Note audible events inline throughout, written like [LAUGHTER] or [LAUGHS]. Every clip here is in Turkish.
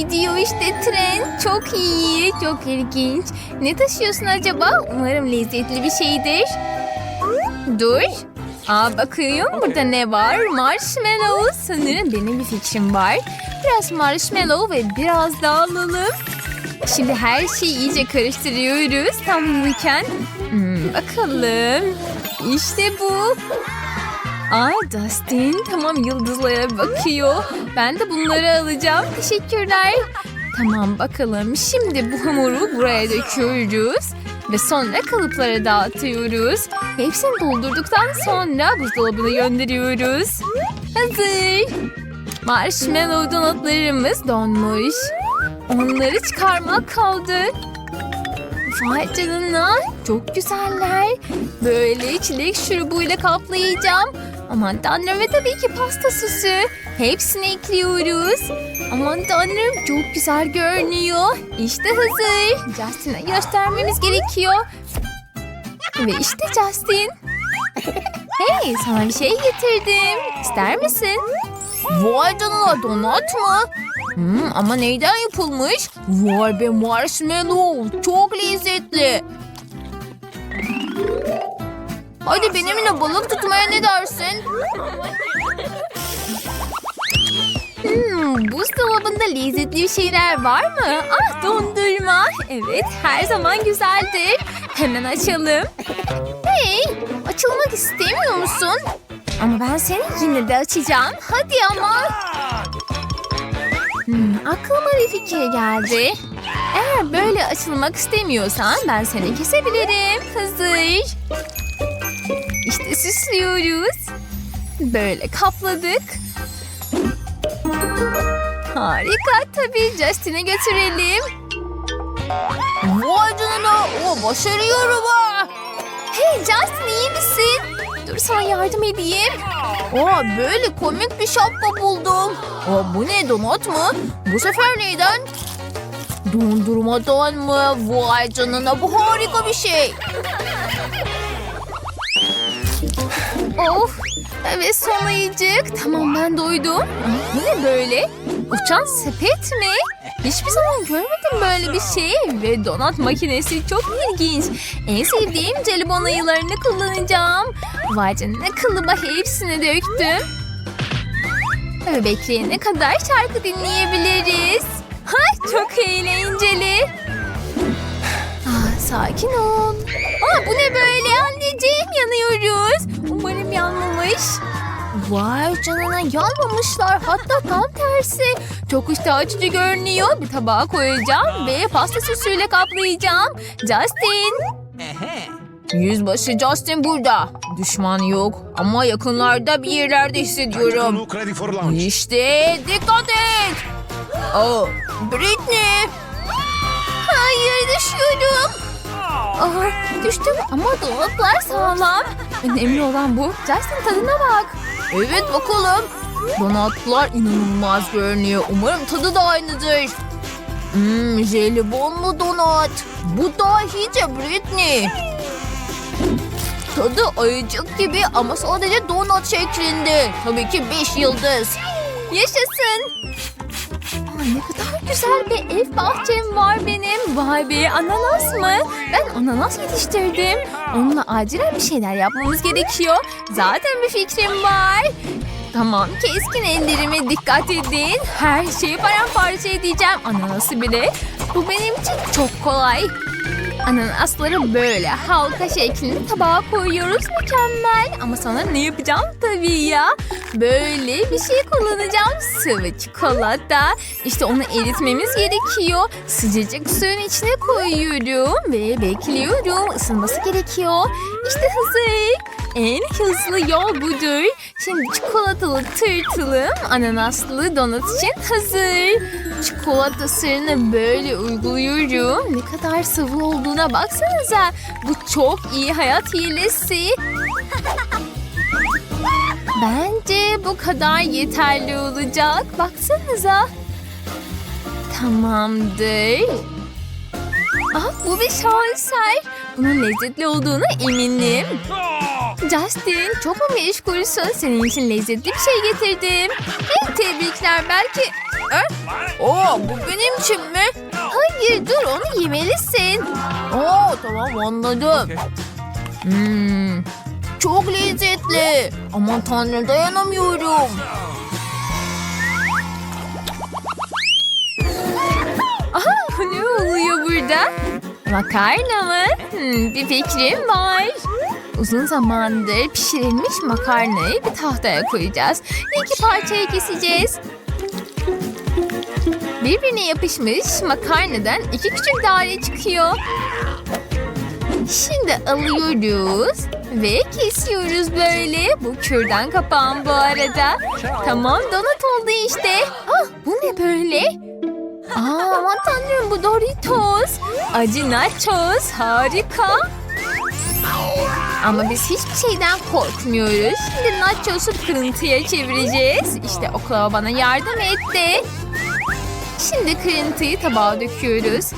gidiyor işte tren. Çok iyi, çok ilginç. Ne taşıyorsun acaba? Umarım lezzetli bir şeydir. Dur. Aa bakıyorum burada ne var? Marshmallow. Sanırım benim bir fikrim var. Biraz marshmallow ve biraz daha alalım. Şimdi her şeyi iyice karıştırıyoruz. Tam uyurken. Hmm, bakalım. İşte bu. Aa Dustin tamam yıldızlara bakıyor. Ben de bunları alacağım. Teşekkürler. Tamam bakalım. Şimdi bu hamuru buraya döküyoruz. Ve sonra kalıplara dağıtıyoruz. Hepsini doldurduktan sonra buzdolabına gönderiyoruz. Hazır. Marshmallow donutlarımız donmuş. Onları çıkarmak kaldı. Vay canına çok güzeller. Böyle çilek şurubuyla kaplayacağım. Aman tanrım ve tabii ki pasta süsü. Hepsini ekliyoruz. Aman tanrım çok güzel görünüyor. İşte hazır. Justin'e göstermemiz gerekiyor. Ve işte Justin. [LAUGHS] Hey sana bir şey getirdim. İster misin? Vay canına donat mı? Hmm, ama neyden yapılmış? Vay be marshmallow. Çok lezzetli. Hadi benimle balık tutmaya ne dersin? Hmm, buzdolabında lezzetli bir şeyler var mı? Ah dondurma. Evet her zaman güzeldir. Hemen açalım. Hey açılmak istemiyor musun? Ama ben seni yine de açacağım. Hadi ama. Hmm, aklıma bir fikir geldi. Eğer böyle açılmak istemiyorsan ben seni kesebilirim. Hazır. İşte süslüyoruz. Böyle kapladık. Harika tabii Justin'e götürelim. Vay canına o başarıyorum ha. Hey Justin iyi misin? Dur sana yardım edeyim. Aa, böyle komik bir şapka buldum. Aa, bu ne donut mu? Bu sefer neyden? Dondurmadan mı? Vay canına bu harika bir şey. Of. Evet son ayıcık. Tamam ben doydum. Bu ne böyle? Uçan sepet mi? Hiçbir zaman görmedim böyle bir şey. Ve donat makinesi çok ilginç. En sevdiğim jelibon ayılarını kullanacağım. Vay canına kılıma hepsini döktüm. Ve bekleyene kadar şarkı dinleyebiliriz. Ha, çok eğlenceli. Sakin ol. Aa, bu ne böyle anneciğim yanıyoruz. Umarım yanmamış. Vay canına yanmamışlar. Hatta tam tersi. Çok iştah açıcı görünüyor. Bir tabağa koyacağım ve pasta süsüyle kaplayacağım. Justin. Yüzbaşı Justin burada. Düşman yok ama yakınlarda bir yerlerde hissediyorum. İşte dikkat et. Oh, Britney. Hayır düşüyorum. Ah, düştüm ama dolaplar sağlam. Önemli olan bu. Justin tadına bak. Evet bakalım. Donatlar inanılmaz görünüyor. Umarım tadı da aynıdır. Hmm, jelibonlu donat. Bu dahice Britney. Tadı ayıcık gibi ama sadece donat şeklinde. Tabii ki 5 yıldız. Yaşasın. Aa, ne kadar güzel bir ev bahçem var benim. Vay be ananas mı? Ben ananas yetiştirdim. Onunla acilen bir şeyler yapmamız gerekiyor. Zaten bir fikrim var. Tamam keskin ellerime dikkat edin. Her şeyi paramparça edeceğim. Ananası bile. Bu benim için çok kolay. Ananasları böyle halka şeklinde tabağa koyuyoruz. Mükemmel. Ama sonra ne yapacağım? Tabii ya. Böyle bir şey kullanacağım. Sıvı çikolata. İşte onu eritmemiz gerekiyor. Sıcacık suyun içine koyuyorum. Ve bekliyorum. Isınması gerekiyor. İşte hazır. En hızlı yol budur. Şimdi çikolatalı tırtılım ananaslı donut için hazır. Çikolata sırrını böyle uyguluyorum. Ne kadar sıvı olduğuna baksanıza. Bu çok iyi hayat hilesi. [LAUGHS] Bence bu kadar yeterli olacak. Baksanıza. Tamamdır. Ah bu bir şaheser. Bunun lezzetli olduğuna eminim. Justin çok mu meşgulsün? Senin için lezzetli bir şey getirdim. Hey tebrikler belki Oo, bu benim için mi? Hayır dur onu yemelisin. Oo, tamam anladım. Hmm. Çok lezzetli. Aman tanrım dayanamıyorum. Aha ne oluyor burada? Makarna mı? Hmm, bir fikrim var. Uzun zamandır pişirilmiş makarnayı bir tahtaya koyacağız. İki parçaya keseceğiz. Birbirine yapışmış makarnadan iki küçük daire çıkıyor. Şimdi alıyoruz ve kesiyoruz böyle. Bu kürdan kapağım bu arada. Tamam donat oldu işte. Ah bu ne böyle? Aa, aman tanrım bu Doritos. Acı nachos harika. Ama biz hiçbir şeyden korkmuyoruz. Şimdi nachos'u kırıntıya çevireceğiz. İşte oklava bana yardım etti. Şimdi kırıntıyı tabağa döküyoruz.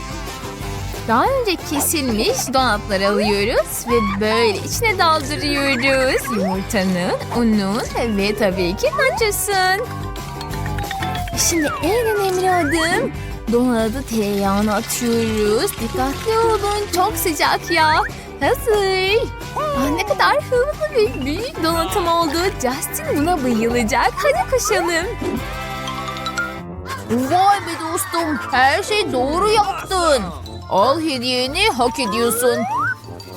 Daha önce kesilmiş donatları alıyoruz ve böyle içine daldırıyoruz. Yumurtanın, unun ve tabii ki nachos'un. Şimdi en önemli adım donatı tereyağına atıyoruz. Dikkatli olun çok sıcak ya. Hazır. Aa, ne kadar hızlı ve büyük donatım oldu. Justin buna bayılacak. Hadi koşalım. Vay be dostum. Her şey doğru yaptın. Al hediyeni hak ediyorsun.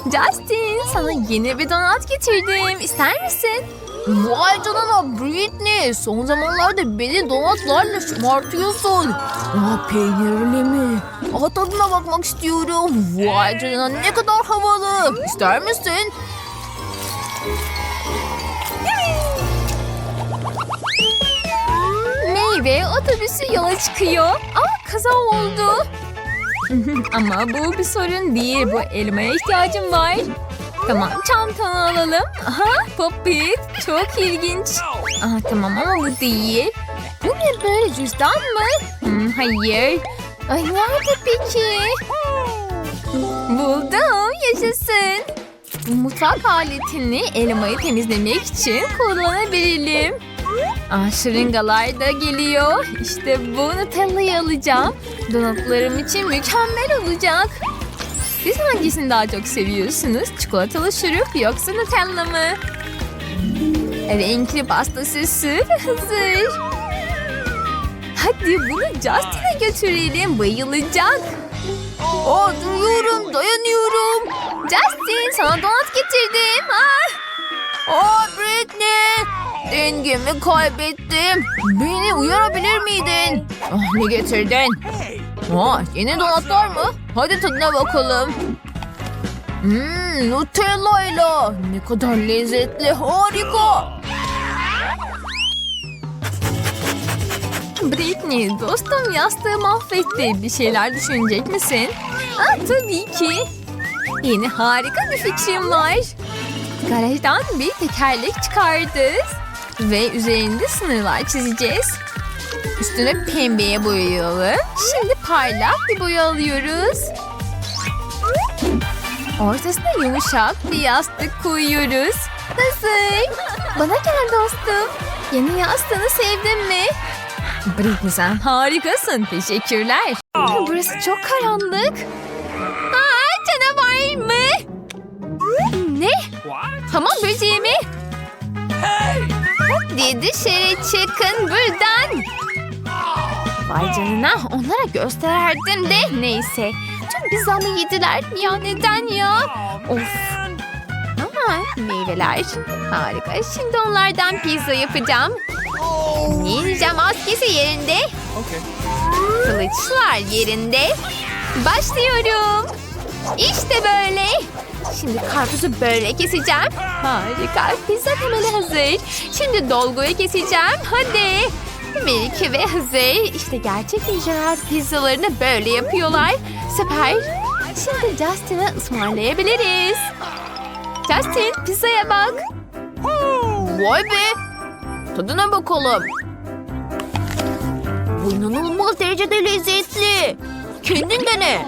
Justin sana yeni bir donat getirdim. İster misin? Vay canına Britney. Son zamanlarda beni donatlarla şımartıyorsun. Aa, peynirli mi? Aa, tadına bakmak istiyorum. Vay canına ne kadar havalı. İster misin? Meyve otobüsü yola çıkıyor. Aa kaza oldu. [LAUGHS] Ama bu bir sorun değil. Bu elmaya ihtiyacım var. Tamam çantanı alalım. Aha popit. Çok ilginç. Aha tamam ama bu değil. Bu ne böyle cüzdan mı? Hmm, hayır. Ay nerede peki? Buldum. Yaşasın. Mutfak aletini elmayı temizlemek için kullanabilirim. Aa, şırıngalar da geliyor. İşte bu Nutella'yı alacağım. Donatlarım için mükemmel olacak. Siz hangisini daha çok seviyorsunuz? Çikolatalı şurup yoksa Nutella mı? Renkli pasta süsü hazır. Hadi bunu Justin'e götürelim. Bayılacak. Aa, duyuyorum dayanıyorum. Justin sana donat getirdim. Dengemi kaybettim. Beni uyarabilir miydin? Ah, ne getirdin? Aa, yeni donatlar mı? Hadi tadına bakalım. Hmm, Nutella'yla. Ne kadar lezzetli, harika. Britney dostum yastığı mahvetti. Bir şeyler düşünecek misin? Ah, tabii ki. Yeni harika bir fikrim var. Garajdan bir tekerlek çıkardık. Ve üzerinde sınırlar çizeceğiz. Üstüne pembeye boyayalım. Şimdi parlak bir boya alıyoruz. Ortasına yumuşak bir yastık koyuyoruz. Hazır. Bana gel dostum. Yeni yastığını sevdin mi? Britney sen harikasın. Teşekkürler. Burası çok karanlık. Aa, canavar mı? Ne? Hamam böceği mi? Hadi dışarı çıkın buradan. Vay canına onlara göstererdim de neyse. Tüm pizzamı yediler. Ya neden ya? Of. Ama meyveler harika. Şimdi onlardan pizza yapacağım. Ninja maskesi yerinde. Kılıçlar yerinde. Başlıyorum. İşte böyle. Şimdi karpuzu böyle keseceğim. Harika. Pizza temeli hazır. Şimdi dolguyu keseceğim. Hadi. Melike ve hazır. İşte gerçek ninjalar pizzalarını böyle yapıyorlar. Süper. Şimdi Justin'e ısmarlayabiliriz. Justin pizzaya bak. Vay be. Tadına bakalım. Bu inanılmaz derecede lezzetli. Kendin dene.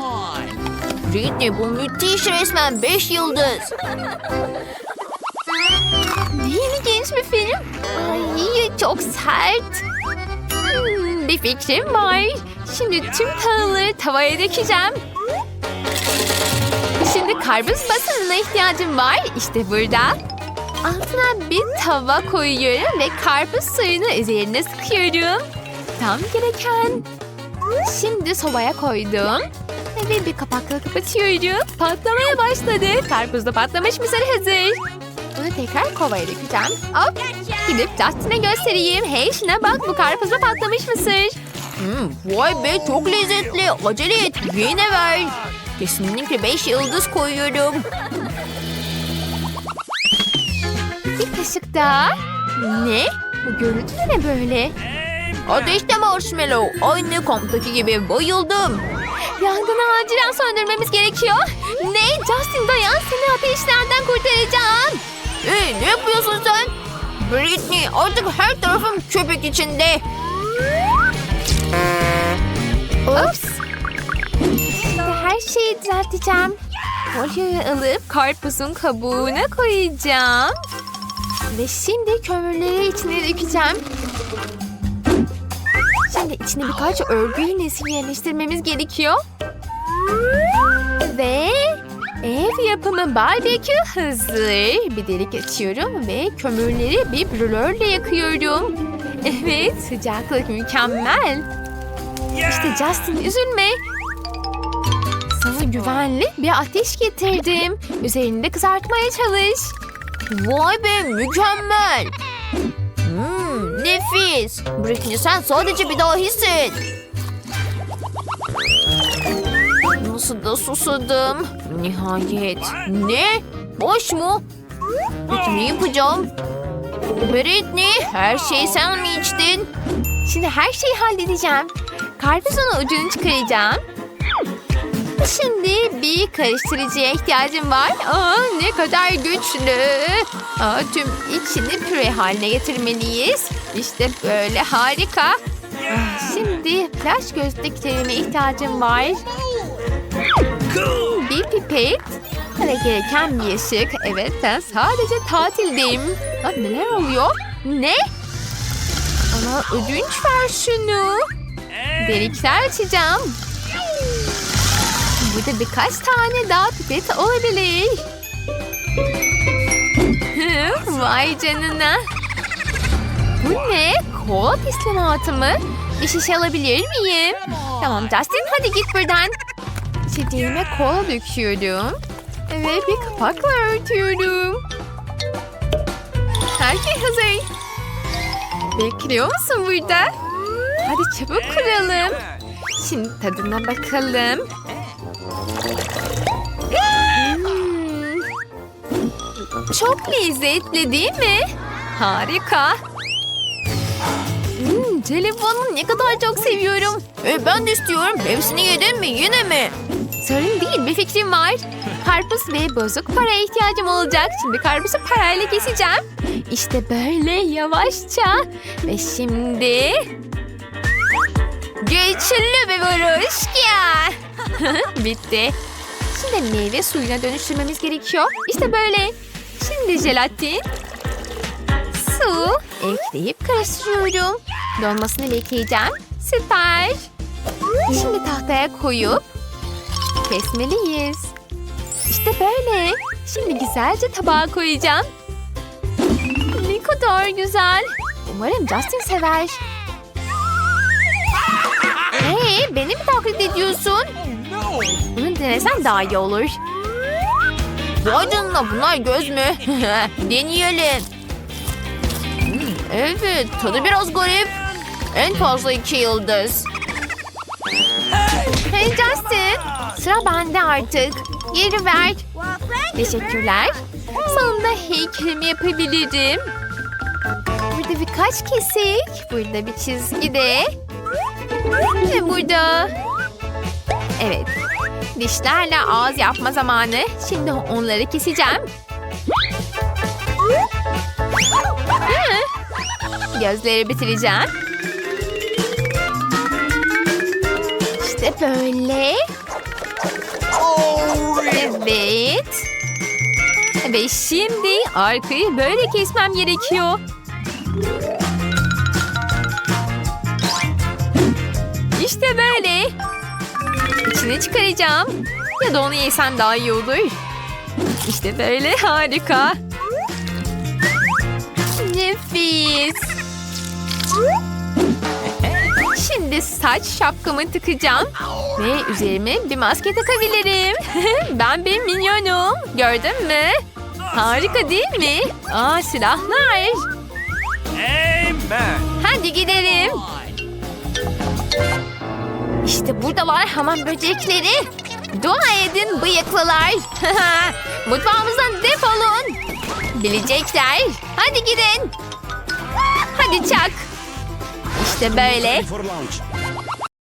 Britney bu müthiş resmen 5 yıldız. Ne ilginç bir film. Ay çok sert. Hmm, Bir fikrim var. Şimdi tüm tahılları tavaya dökeceğim. Şimdi karpuz basınına ihtiyacım var. İşte burada. Altına bir tava koyuyorum ve karpuz suyunu üzerine sıkıyorum. Tam gereken. Şimdi sobaya koydum. Ve bir kapakla kapatıyorum. Patlamaya başladı. Karpuz da patlamış mısır hazır. Bunu tekrar kovaya dökeceğim. Hop. Gidip Justin'e göstereyim. Hey şuna bak bu karpuz da patlamış mısır. Hmm, vay be çok lezzetli. Acele et. Yine ver. Kesinlikle 5 yıldız koyuyorum. Bir kaşık daha. Ne? Bu görüntü ne böyle? Ateşte marshmallow. Aynı kamptaki gibi bayıldım. Yangını acilen söndürmemiz gerekiyor. Ne? Justin dayan seni ateşlerden kurtaracağım. Hey ne yapıyorsun sen? Britney artık her tarafım köpük içinde. Ups. Her şeyi düzelteceğim. Folyoyu alıp karpuzun kabuğuna koyacağım. Ve şimdi kömürleri içine dökeceğim. Şimdi içine birkaç örgü iğnesi yerleştirmemiz gerekiyor. Ve ev yapımı barbekü hazır. Bir delik açıyorum ve kömürleri bir brülörle yakıyorum. Evet sıcaklık mükemmel. İşte Justin üzülme. Sana güvenli bir ateş getirdim. Üzerinde kızartmaya çalış. Vay be mükemmel. Nefis. Britney sen sadece bir daha hisset. Nasıl da susadım. Nihayet. Ne? Boş mu? Peki ne yapacağım? Britney her şeyi sen mi içtin? Şimdi her şeyi halledeceğim. Karpuzun ucunu çıkaracağım. Şimdi bir karıştırıcıya ihtiyacım var. Aa, ne kadar güçlü. Aa, tüm içini püre haline getirmeliyiz. İşte böyle harika. Şimdi flash gözlüklerime ihtiyacım var. Bir pipet. Ve gereken bir ışık. Evet ben sadece tatildeyim. Aa, neler oluyor? Ne? Ama ödünç ver şunu. Delikler açacağım. Burada birkaç tane daha pipet olabilir. Vay canına. Bu ne? Kola teslimatı mı? Bir şişe alabilir miyim? Tamam Justin hadi git buradan. İçeceğime kola döküyorum. Ve bir kapakla örtüyorum. Her şey hazır. Bekliyor musun burada? Hadi çabuk kuralım. Şimdi tadına bakalım. Hmm. Çok lezzetli değil mi? Harika. Jelibonu ne kadar çok seviyorum. E, ben de istiyorum. Hepsini yedin mi? Yine mi? Sorun değil bir fikrim var. Karpuz ve bozuk paraya ihtiyacım olacak. Şimdi karpuzu parayla keseceğim. İşte böyle yavaşça. Ve şimdi... Güçlü bir vuruş ya. [LAUGHS] Bitti. Şimdi meyve suyuna dönüştürmemiz gerekiyor. İşte böyle. Şimdi jelatin. Ekleyip karıştırıyorum. Donmasını bekleyeceğim. Süper. Şimdi tahtaya koyup kesmeliyiz. İşte böyle. Şimdi güzelce tabağa koyacağım. Ne kadar güzel. Umarım Justin sever. Hey, beni mi taklit ediyorsun? Bunu denesen daha iyi olur. Vay canına bunlar göz mü? [LAUGHS] Deneyelim. Evet tadı biraz garip. En fazla iki yıldız. Hey Justin, sıra bende artık. Geri ver. Teşekkürler. Sonunda heykelimi yapabilirim. Burada birkaç kesik. Burada bir çizgi de. Ve burada. Evet. Dişlerle ağız yapma zamanı. Şimdi onları keseceğim. Hı. Gözleri bitireceğim. İşte böyle. Evet. Ve şimdi arkayı böyle kesmem gerekiyor. İşte böyle. İçini çıkaracağım. Ya da onu yesem daha iyi olur. İşte böyle harika. Nefis. Şimdi saç şapkamı tıkacağım. Ve üzerime bir maske takabilirim. [LAUGHS] ben bir minyonum. Gördün mü? Harika değil mi? Aa silahlar. Amen. Hadi gidelim. İşte buradalar hamam böcekleri. Dua edin bıyıklılar. [LAUGHS] Mutfağımızdan defolun. Bilecekler. Hadi gidin. Hadi çak. İşte böyle.